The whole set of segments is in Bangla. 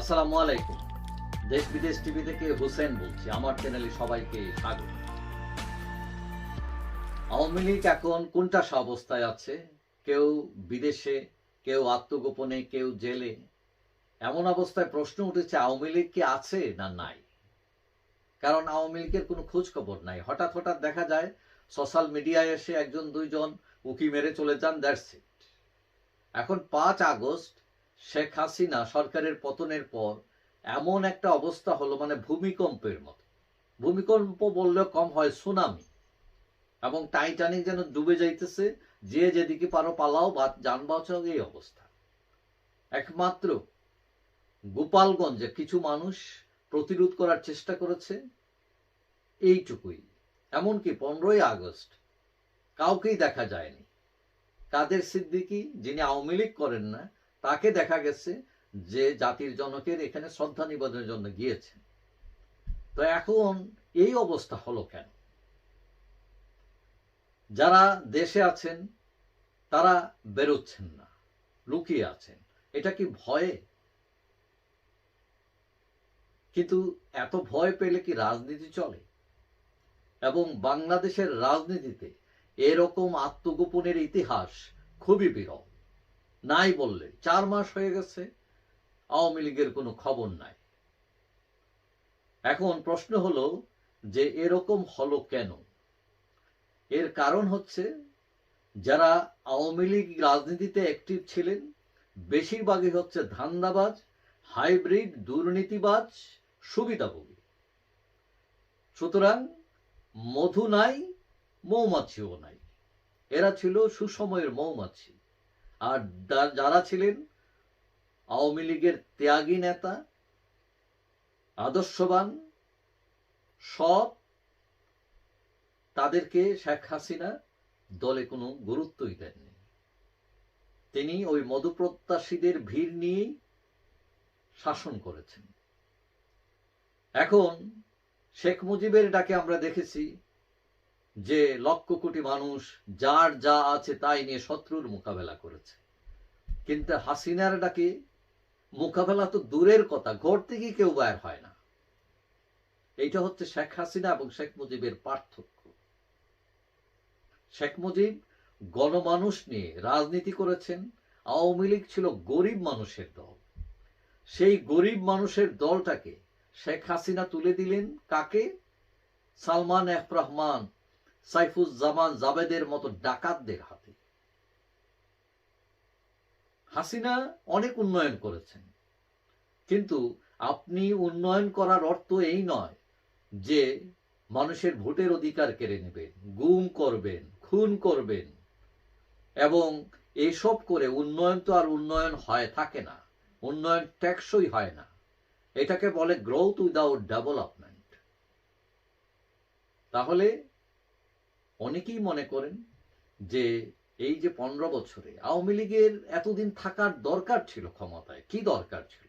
আসসালামু আলাইকুম। দেশ বিদেশ টিভি থেকে হোসেন বলছি। আমার চ্যানেলে সবাইকে স্বাগত। আওয়ামী লীগ এখন কোনটা অবস্থায় আছে? কেউ বিদেশে, কেউ আত্মগোপনে, কেউ জেলে। এমন অবস্থায় প্রশ্ন উঠেছে, আওয়ামী লীগ কি আছে না নাই? কারণ আওয়ামী লীগের কোনো খোঁজ খবর নাই। হঠাৎ হঠাৎ দেখা যায় সোশ্যাল মিডিয়ায় এসে একজন, দুইজন উকি মেরে চলে যান দ্যাটস ইট এখন পাঁচ আগস্ট শেখ হাসিনা সরকারের পতনের পর এমন একটা অবস্থা হলো মানে ভূমিকম্পের মতো। ভূমিকম্প বললেও কম হয় সুনামি এবং টাইটানিক যেন ডুবে যাইতেছে, যে যেদিকে পারো পালাও, বা যান বাঁচাও এই অবস্থা। একমাত্র গোপালগঞ্জে কিছু মানুষ প্রতিরোধ করার চেষ্টা করেছে, এইটুকুই। এমনকি পনেরোই আগস্ট কাউকেই দেখা যায়নি। কাদের সিদ্দিকি, যিনি আওয়ামী লীগ করেন না তাকে দেখা গেছে যে জাতির জনকের এখানে শ্রদ্ধা নিবেদনের জন্য গিয়েছেন তো এখন এই অবস্থা হলো কেন? যারা দেশে আছেন তারা বেরোচ্ছেন না লুকিয়ে আছেন। এটা কি ভয়ে? কিন্তু এত ভয় পেলে কি রাজনীতি চলে? এবং বাংলাদেশের রাজনীতিতে এরকম আত্মগোপনের ইতিহাস খুবই বিরল। নাই বললে চার মাস হয়ে গেছে, আওয়ামী লীগের কোনো খবর নাই। এখন প্রশ্ন হলো যে এরকম হলো কেন? এর কারণ হচ্ছে যারা আওয়ামী লীগ রাজনীতিতে অ্যাক্টিভ ছিলেন, বেশিরভাগই হচ্ছে ধান্দাবাজ হাইব্রিড দুর্নীতিবাজ, সুবিধাভোগী। সুতরাং মধু নাই, মৌমাছিও নাই। এরা ছিল সুসময়ের মৌমাছি। আর যারা ছিলেন আওয়ামী লীগের ত্যাগী নেতা, আদর্শবান সব তাদেরকে শেখ হাসিনা দলে কোনো গুরুত্বই দেননি। তিনি ওই মধুপ্রত্যাশীদের ভিড় নিয়েই শাসন করেছেন। এখন শেখ মুজিবের ডাকে আমরা দেখেছি যে লক্ষ কোটি মানুষ যার যা আছে তাই নিয়ে শত্রুর মোকাবেলা করেছে। কিন্তু হাসিনার ডাকে মোকাবেলা তো দূরের কথা ঘর থেকে কেউ বাইর হয় না। এইটা হচ্ছে শেখ হাসিনা এবং শেখ মুজিবের পার্থক্য। শেখ মুজিব গণমানুষ নিয়ে রাজনীতি করেছেন, আওয়ামী লীগ ছিল গরিব মানুষের দল। সেই গরিব মানুষের দলটাকে শেখ হাসিনা তুলে দিলেন কাকে? সালমান এফ রহমান। সাইফুজ্জামান জাবেদের মতো ডাকাতদের হাতে। হাসিনা অনেক উন্নয়ন করেছেন। কিন্তু আপনি উন্নয়ন করার অর্থ এই নয় যে মানুষের ভোটের অধিকার কেড়ে নেবেন, গুম করবেন, খুন করবেন এবং এসব করে উন্নয়ন তো আর উন্নয়ন হয়, থাকে না। উন্নয়ন টেকসই হয় না। এটাকে বলে গ্রোথ উইদাউট ডেভেলপমেন্ট তাহলে অনেকেই মনে করেন যে এই যে পনেরো বছরে আওয়ামী লীগের এতদিন থাকার দরকার ছিল ক্ষমতায়। কি দরকার ছিল?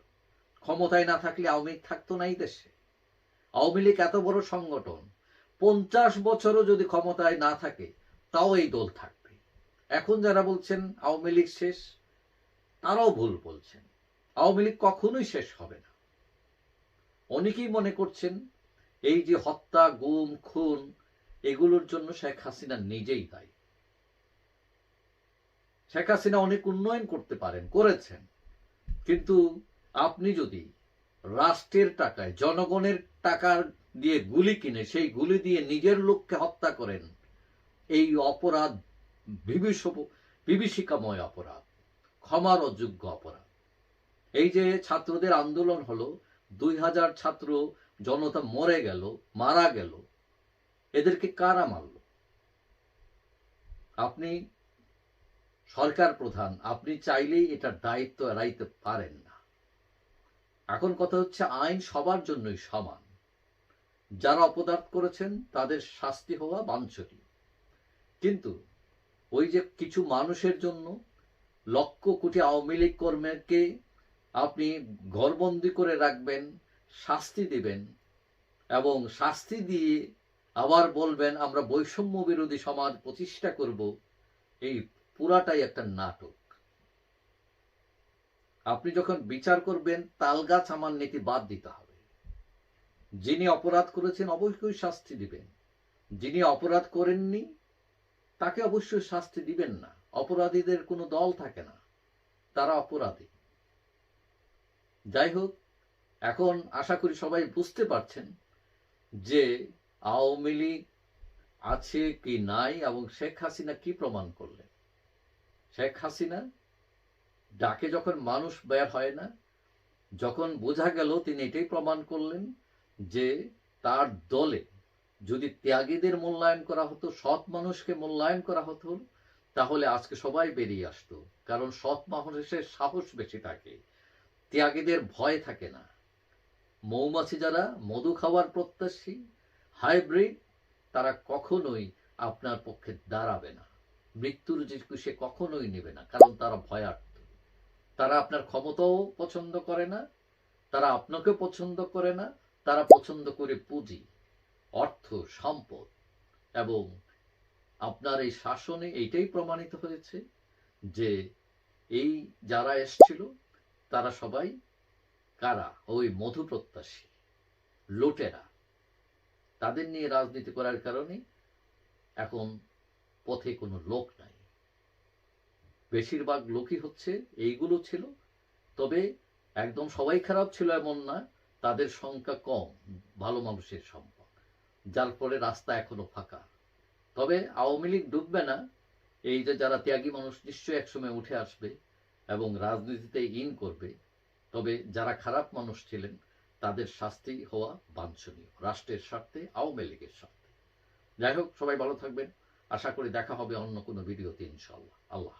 ক্ষমতায় না থাকলে আওয়ামী লীগ থাকতো না এই দেশে। আওয়ামী লীগ এত বড় সংগঠন, পঞ্চাশ বছরও যদি ক্ষমতায় না থাকে, তাও এই দল থাকবে। এখন যারা বলছেন আওয়ামী লীগ শেষ, তারাও ভুল বলছেন। আওয়ামী লীগ কখনোই শেষ হবে না। অনেকেই মনে করছেন এই যে হত্যা, গুম, খুন এগুলোর জন্য শেখ হাসিনা নিজেই দায়ী। শেখ হাসিনা অনেক উন্নয়ন করতে পারেন, করেছেন। কিন্তু আপনি যদি রাষ্ট্রের টাকায়, জনগণের টাকা দিয়ে গুলি কিনে, সেই গুলি দিয়ে নিজের লোককে হত্যা করেন, এই অপরাধ বিভীষ, বিভীষিকাময় অপরাধ, ক্ষমার অযোগ্য অপরাধ। এই যে ছাত্রদের আন্দোলন হলো, দুই হাজার ছাত্র জনতা মরে গেল, মারা গেল এদেরকে কারা মারল আপনি সরকার প্রধান, আপনি চাইলেই এটার দায়িত্ব এড়াইতে পারেন না। এখন কথা হচ্ছে আইন সবার জন্যই সমান। যারা অপরাধ করেছেন, তাদের শাস্তি হওয়া বাঞ্ছনীয়। কিন্তু ওই যে কিছু মানুষের জন্য লক্ষ কোটি আওয়ামী লীগ কর্মীকে আপনি ঘরবন্দি করে রাখবেন, শাস্তি দিবেন এবং শাস্তি দিয়ে আবার বলবেন, আমরা বৈষম্য বিরোধী সমাজ প্রতিষ্ঠা করব, এই পুরাটাই একটা নাটক। আপনি যখন বিচার করবেন, তালগাছ আমার নীতি বাদ দিতে হবে। যিনি অপরাধ করেছেন, অবশ্যই শাস্তি দিবেন। যিনি অপরাধ করেননি, তাকে অবশ্যই শাস্তি দিবেন না। অপরাধীদের কোনো দল থাকে না, তারা অপরাধী। যাই হোক, এখন আশা করি সবাই বুঝতে পারছেন যে আওয়ামী লীগ আছে কি নাই এবং শেখ হাসিনা কি প্রমাণ করলেন? শেখ হাসিনা ডাকে যখন মানুষ বের হয় না, যখন বোঝা গেল তিনি এটাই প্রমাণ করলেন যে তার দলে যদি ত্যাগীদের মূল্যায়ন করা হতো, সৎ মানুষকে মূল্যায়ন করা হতো, তাহলে আজকে সবাই বেরিয়ে আসতো। কারণ সৎ মানুষের সাহস বেশি থাকে, ত্যাগীদের ভয় থাকে না। মৌমাছি যারা মধু খাওয়ার প্রত্যাশী হাইব্রিড, তারা কখনোই আপনার পক্ষে দাঁড়াবে না। মৃত্যুর ঝুঁকি সে কখনোই নেবে না, কারণ তারা ভয়ার্থ। তারা আপনার ক্ষমতাও পছন্দ করে না, তারা আপনাকে পছন্দ করে না, তারা পছন্দ করে পুঁজি, অর্থ, সম্পদ, এবং আপনার এই শাসনে এইটাই প্রমাণিত হয়েছে যে এই যারা এসছিল, তারা সবাই কারা? ওই মধু প্রত্যাশী লোটেরা। তাদের নিয়ে রাজনীতি করার কারণে এখন পথে কোনো লোক নাই। বেশিরভাগ লোকই হচ্ছে এইগুলো ছিল, তবে একদম সবাই খারাপ ছিল এমন না, তাদের সংখ্যা কম, ভালো মানুষের সংখ্যা, যার ফলে রাস্তা এখনও ফাঁকা। তবে আওয়ামী লীগ ডুববে না, এই যে যারা ত্যাগী মানুষ নিশ্চয়ই একসময় উঠে আসবে এবং রাজনীতিতে ইন করবে, তবে যারা খারাপ মানুষ ছিলেন তাদের শাস্তি হওয়া বাঞ্ছনীয়। রাষ্ট্রের স্বার্থে, আওয়ামী লীগের স্বার্থে। যাই হোক, সবাই ভালো থাকবেন। আশা করি দেখা হবে অন্য কোনো ভিডিওতে ইনশাল্লাহ আল্লাহ